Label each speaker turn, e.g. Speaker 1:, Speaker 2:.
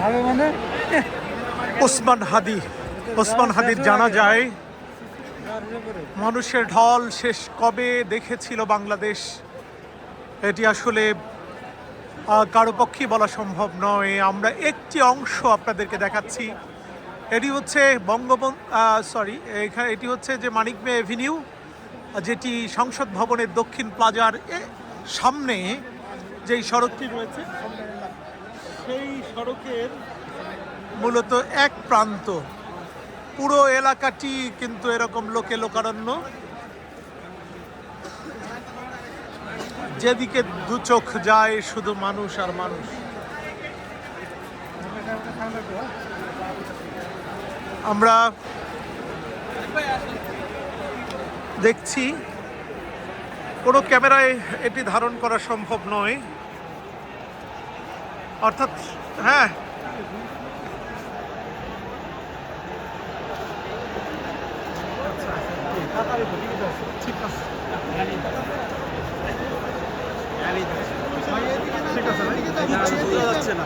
Speaker 1: মানে?
Speaker 2: ওসমান হাদি, ওসমান হাদির জানা যায়, মানুষের ঢল শেষ কবে দেখেছিল বাংলাদেশ? এটি আসলে কারও পক্ষেই বলা সম্ভব নয়। আমরা একটি অংশ আপনাদেরকে দেখাচ্ছি। এটি হচ্ছে বঙ্গবন্ধু সরি এখানে এটি হচ্ছে যে মানিক মে এভিনিউ যেটি সংসদ ভবনের দক্ষিণ প্লাজার সামনে যেই সড়কটি রয়েছে সেই সড়কের মূলত এক প্রান্ত। পুরো এলাকাটি কিন্তু এরকম লোকে লোকারণ্য। যেদিকে দু চোখ যায় শুধু মানুষ আর মানুষ। আমরা দেখছি, কোনো ক্যামেরায় এটি ধারণ করা সম্ভব নয়। অর্থাৎ হ্যাঁ। ঠিক আছে। না